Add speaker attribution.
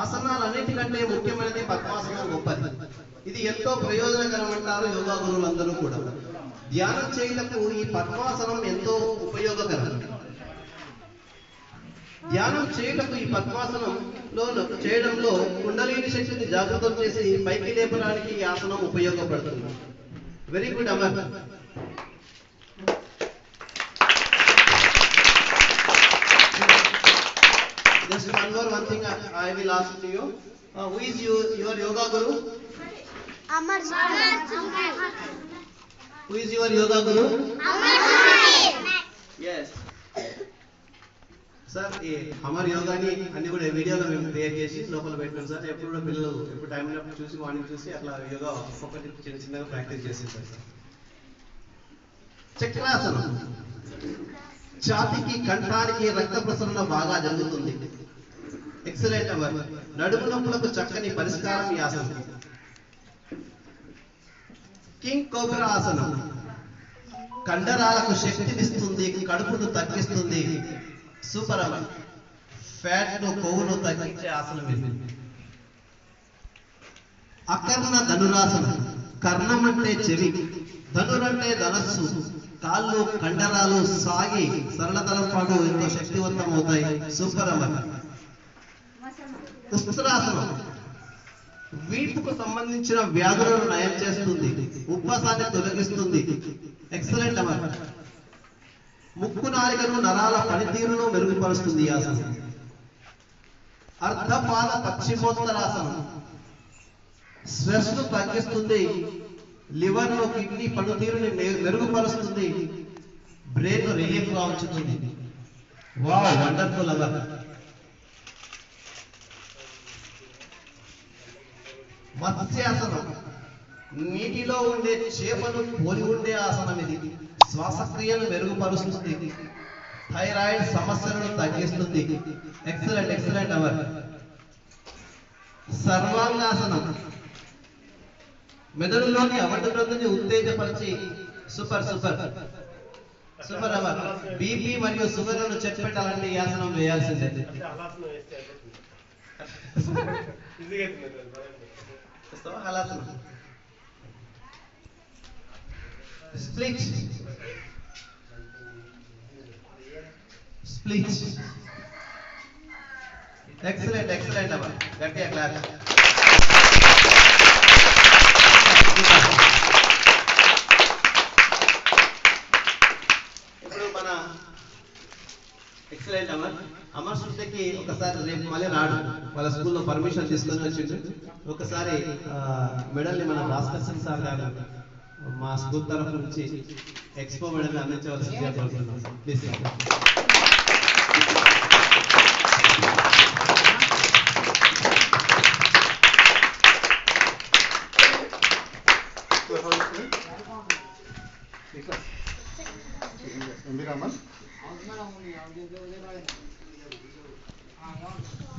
Speaker 1: ఆసనాలన్నిటికంటే ముఖ్యమైనది పద్మాసనం గొప్పది. ఇది ఎంతో ప్రయోజనకరం అంటారు యోగా గురువులందరూ కూడా. ధ్యానం చేయటకు ఈ పద్మాసనం ఎంతో ఉపయోగకరం. ధ్యానం చేయటకు ఈ పద్మాసనంలో చేయడంలో కుండలిని శక్తిని జాగృతం చేసి పైకి లేపడానికి ఈ ఆసనం ఉపయోగపడుతుంది. Very good Amar Just more one thing I, I will ask to you. Uh, who is you, your yoga guru?
Speaker 2: Amar
Speaker 1: Who is your yoga guru? Yes. Sir ఈ హమర్ యోగాని అన్ని కూడా వీడియోలో మేము క్రియేట్ చేసి లోపల పెట్టాం సార్ ఎప్పుడు కూడా పిల్లలు ఎప్పుడు టైం ఉన్నప్పుడు చూసి మార్నింగ్ చూసి అట్లా యోగా ఒక్కొక్కటి చిన్న చిన్నగా ప్రాక్టీస్ చేసేస్తారు సార్ చక్రాసనం ఛాతికి కంఠానికి రక్త ప్రసరణ బాగా జరుగుతుంది ఎక్సలెంట్ అవర్ నడుము నొప్పులకు చక్కని పరిష్కారం ఈ ఆసనం. కింగ్ కోబ్రా ఆసనం. కండరాలకు శక్తినిస్తుంది కడుపును తగ్గిస్తుంది. సూపర్ అవర్ ఫ్యాట్ను కొవ్వును తగ్గించే ఆసనం ఇది. అకర్ణ ధనురాసనం. కర్ణం అంటే చెవి ధనురంటే ధనస్సు. కాళ్ళు కండరాలు సాగి సరళతరం పాటు ఎంతో శక్తివంతం అవుతాయి. సూపర్ అవర్ ఉస్త్రాసనం వీపుకు సంబంధించిన వ్యాధులను నయం చేస్తుంది. ఉపవాసాన్ని తొలగిస్తుంది. ఎక్సలెంట్ అవర్ ముక్కు నాలికను నరాల పనితీరును మెరుగుపరుస్తుంది ఈ ఆసనం. అర్ధపాద పశ్చిమోత్తరాసనం స్ట్రెస్ను తగ్గిస్తుంది. లివర్లో కిడ్నీ పనితీరుని మెరుగుపరుస్తుంది. బ్రెయిన్ రిలీఫ్గా ఉంచుతుంది వావ్ వండర్ఫుల్ అవర్ మత్స్యాసనం. నీటిలో ఉండే చేపను పోలి ఉండే ఆసనం ఇది. శ్వాసక్రియను మెరుగుపరుస్తుంది. థైరాయిడ్ సమస్యలను తగ్గిస్తుంది. ఎక్సలెంట్ ఎక్సలెంట్ అవర్. సర్వాంగాసనం. మెదడులోని అవటి గ్రంథిని ఉత్తేజపరిచి super super. Super hour. BP మరియు షుగర్లను చెక్ పెట్టాలంటే ఈ ఆసనం వేయాల్సిందే. చేస్తావా? హలాసనం స్ప్లిట్ స్ప్లిట్ ఎక్సలెంట్ ఎక్సలెంట్ అమ్మా గట్టిగా క్లాస్ ఇప్పుడు మన ఎక్సలెంట్ అమర్ అమర్ శృతికి ఒకసారి రేపు మళ్ళీ రాడు వాళ్ళ స్కూల్లో పర్మిషన్ తీసుకొని వచ్చిండు ఒకసారి మెడల్ని మన భాస్కర్ సింగ్ సార్ గారు మా స్కూల్ తరఫు నుంచి ఎక్స్పో మెడల్ అందించవలసిందిగా కోరుతున్నాం ప్లీజ్
Speaker 3: ఉంది రామన్
Speaker 4: 那，原来我们也要留那，我啊，然后，